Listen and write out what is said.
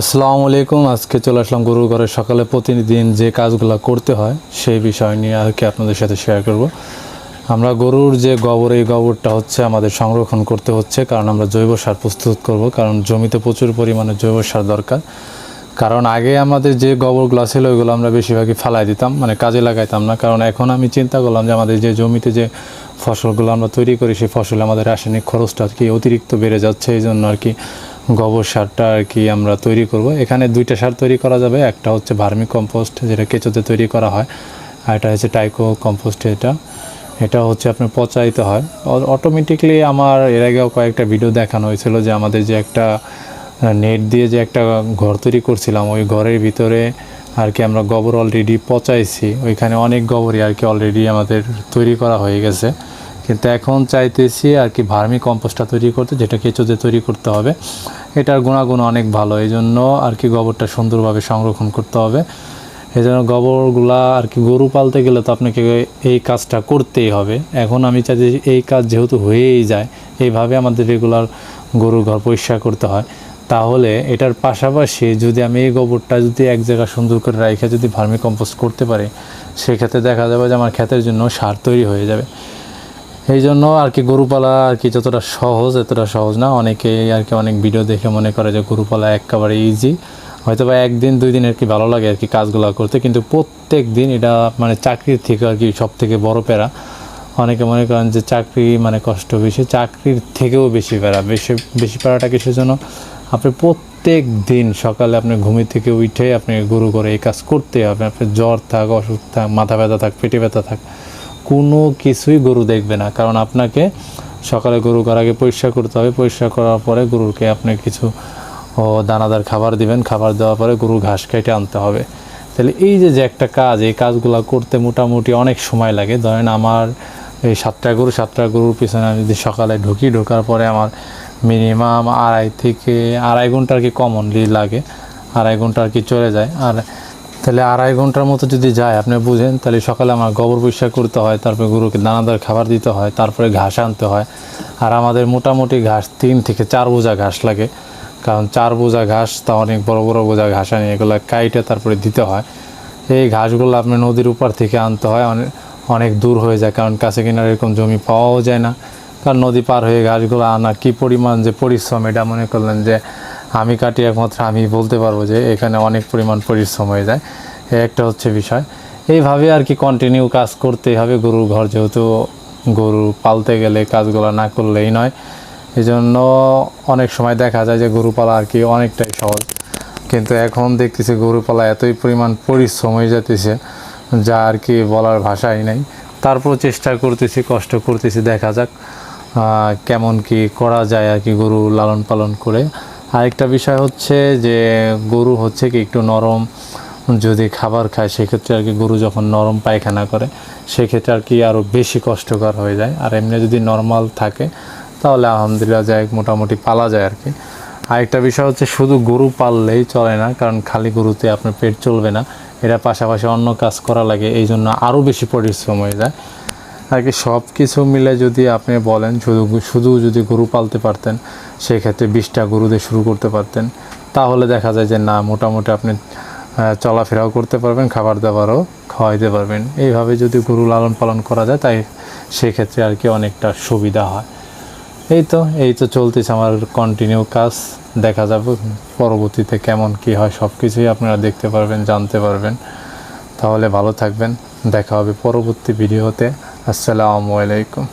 আসসালামু আলাইকুম। আজকে চলে আসলাম গরুর ঘরে। সকালে প্রতিদিন যে কাজগুলো করতে হয়, সেই বিষয় নিয়ে আর কি আপনাদের সাথে শেয়ার করব। আমরা গরুর যে গোবর, এই গোবরটা হচ্ছে আমাদের সংরক্ষণ করতে হচ্ছে, কারণ আমরা জৈব সার প্রস্তুত করব, কারণ জমিতে প্রচুর পরিমাণে জৈব সার দরকার। কারণ আগে আমাদের যে গোবরগুলো ছিল, ওইগুলো আমরা বেশিরভাগই ফালাই দিতাম মানে কাজে লাগাইতাম না। কারণ এখন আমি চিন্তা করলাম যে আমাদের যে জমিতে যে ফসলগুলো আমরা তৈরি করি, সেই ফসলে আমাদের রাসায়নিক খরচটা আর কি অতিরিক্ত বেড়ে যাচ্ছে এই জন্য আর কি গোবর সারটা আর কি আমরা তৈরি করব। এখানে দুইটা সার তৈরি করা যাবে। একটা হচ্ছে ভার্মি কম্পোস্ট, যেটা কেঁচোতে তৈরি করা হয়, আর এটা হচ্ছে টাইকো কম্পোস্ট এটা। এটা হচ্ছে আপনার পচাইতে হয়। অটোমেটিকলি আমার এর আগেও কয়েকটা ভিডিও দেখানো হয়েছিল যে আমাদের যে একটা নেট দিয়ে যে একটা ঘর তৈরি করছিলাম, ওই ঘরের ভিতরে আর কি আমরা গোবর অলরেডি পচাইছি। ওইখানে অনেক গোবরই আর কি অলরেডি আমাদের তৈরি করা হয়ে গেছে। কিন্তু এখন চাইতেছি আর কি ভার্মি কম্পোস্টটা তৈরি করতে, যেটা কেঁচোতে তৈরি করতে হবে। এটার গুণাগুণ অনেক ভালো এই জন্য আর কি গোবরটা সুন্দরভাবে সংরক্ষণ করতে হবে। এই জন্য গোবরগুলা আর কি গরু পালতে গেলে তো আপনাকে এই কাজটা করতেই হবে। এখন আমি চাই যে এই কাজ যেহেতু হয়েই যায়, এইভাবে আমাদের রেগুলার গরুর ঘর পরিষ্কার করতে হয়। তাহলে এটার পাশাপাশি যদি আমি এই গোবরটা যদি এক জায়গায় সুন্দর করে রাখে যদি ভার্মি কম্পোস্ট করতে পারি, সেক্ষেত্রে দেখা যাবে যে আমার ক্ষেতের জন্য সার তৈরি হয়ে যাবে। এই জন্য আর কি গরু পালা আর কি যতটা সহজ, এতটা সহজ না। অনেকে আর কি অনেক ভিডিও দেখে মনে করে যে গরু পালা একেবারে ইজি হয়তো বা একদিন, দুই দিন আর কি ভালো লাগে আর কি কাজগুলো করতে, কিন্তু প্রত্যেক দিন এটা মানে চাকরির থেকে আর কি সব থেকে বড় প্যারা। অনেকে মনে করেন যে চাকরি মানে কষ্ট বেশি, চাকরির থেকেও বেশি প্যারা। বেশি বেশি প্যারাটা কিসের জন্য? আপনি প্রত্যেক দিন সকালে আপনি ঘুমি থেকে উঠে আপনি গরু করে এই কাজ করতে হবে। আপনার জ্বর থাক, অসুখ থাক, মাথা ব্যথা থাক, পেটে ব্যথা থাক। কোনো কিছুই গরু দেখবে না। কারণ আপনাকে সকালে গরু করার আগে পরিষ্কার করতে হবে। পরিষ্কার করার পরে গরুকে আপনি কিছু দানাদার খাবার দিবেন। খাবার দেওয়ার পরে গরু ঘাস কেটে আনতে হবে। তাহলে এই যে যে একটা কাজ, এই কাজগুলো করতে মোটামুটি অনেক সময় লাগে। ধরেন আমার এই সাতটা গরু, সাতটা গরুর পিছনে আমি যদি সকালে ঢুকি, ঢোকার পরে আমার মিনিমাম আড়াই থেকে, আড়াই ঘণ্টা আর কি কমনলি লাগে। আড়াই ঘণ্টা আর কি চলে যায়। আর তাহলে আড়াই ঘণ্টার মতো যদি যায়, আপনি বুঝেন, তাহলে সকালে আমার গোবর পরিষ্কার করতে হয়, তারপরে গরুকে দানাদার খাবার দিতে হয়, তারপরে ঘাস আনতে হয়। আর আমাদের মোটামুটি ঘাস তিন থেকে চার বোঝা ঘাস লাগে। কারণ চার বোঝা ঘাস তা অনেক বড় বড় বোঝা ঘাস আনি, এগুলো কাইটে তারপরে দিতে হয়। এই ঘাসগুলো আপনি নদীর উপর থেকে আনতে হয় অনেক অনেক দূর হয়ে যায়, কারণ কাছে কিনার এরকম জমি পাওয়াও যায় না। কারণ নদী পার হয়ে ঘাসগুলো আনা কি পরিমাণ যে পরিশ্রম, এটা মনে করলেন যে আমি কাটি একমাত্র, আমি বলতে পারব যে এখানে অনেক পরিমাণ পরিশ্রম হয়ে যায়। এই একটা হচ্ছে বিষয়। এইভাবে আর কি কন্টিনিউ কাজ করতেই হবে গরুর ঘর, যেহেতু গরু পালতে গেলে কাজগুলো না করলেই নয়। এই জন্য অনেক সময় দেখা যায় যে গরু পালা আর কি অনেকটাই সহজ। কিন্তু এখন দেখতেছি গরু পালা এতই পরিমাণ পরিশ্রম হয়ে যেতেছে যা আর কি বলার ভাষাই নেই। তারপর চেষ্টা করতেছি, কষ্ট করতেছি, দেখা যাক কেমন কি করা যায় আর কি গরু লালন পালন করে। আরেকটা বিষয় হচ্ছে যে গরু হচ্ছে কি একটু নরম, যদি খাবার খায় সেক্ষেত্রে আর কি গরু যখন নরম পায়খানা করে, সেক্ষেত্রে আর কি আরও বেশি কষ্টকর হয়ে যায়। আর এমনি যদি নর্মাল থাকে, তাহলে আলহামদুলিল্লাহ যায় মোটামুটি পালা যায় আর কি। আরেকটা বিষয় হচ্ছে শুধু গরু পাললেই চলে না, কারণ খালি গরুতে আপনার পেট চলবে না। এটা পাশাপাশি অন্য কাজ করা লাগে এই জন্য আরও বেশি পরিশ্রম হয়ে যায়। আর কি সব কিছু মিলে যদি আপনি বলেন, শুধু শুধু যদি গরু পালতে পারতেন, সেক্ষেত্রে বিশটা গরু দিয়ে শুরু করতে পারতেন, তাহলে দেখা যায় যে না, মোটামুটি আপনি চলাফেরাও করতে পারবেন, খাবার দাবারও খাওয়াইতে পারবেন। এইভাবে যদি গরু লালন পালন করা যায়, তাই সেক্ষেত্রে আর কি অনেকটা সুবিধা হয়। এই তো এই তো চলতেছে আমার কন্টিনিউ কাজ। দেখা যাবে পরবর্তীতে কেমন কি হয় সব কিছুই আপনারা দেখতে পারবেন, জানতে পারবেন। তাহলে ভালো থাকবেন। দেখা হবে পরবর্তী ভিডিওতে আসসালামু আলাইকুম।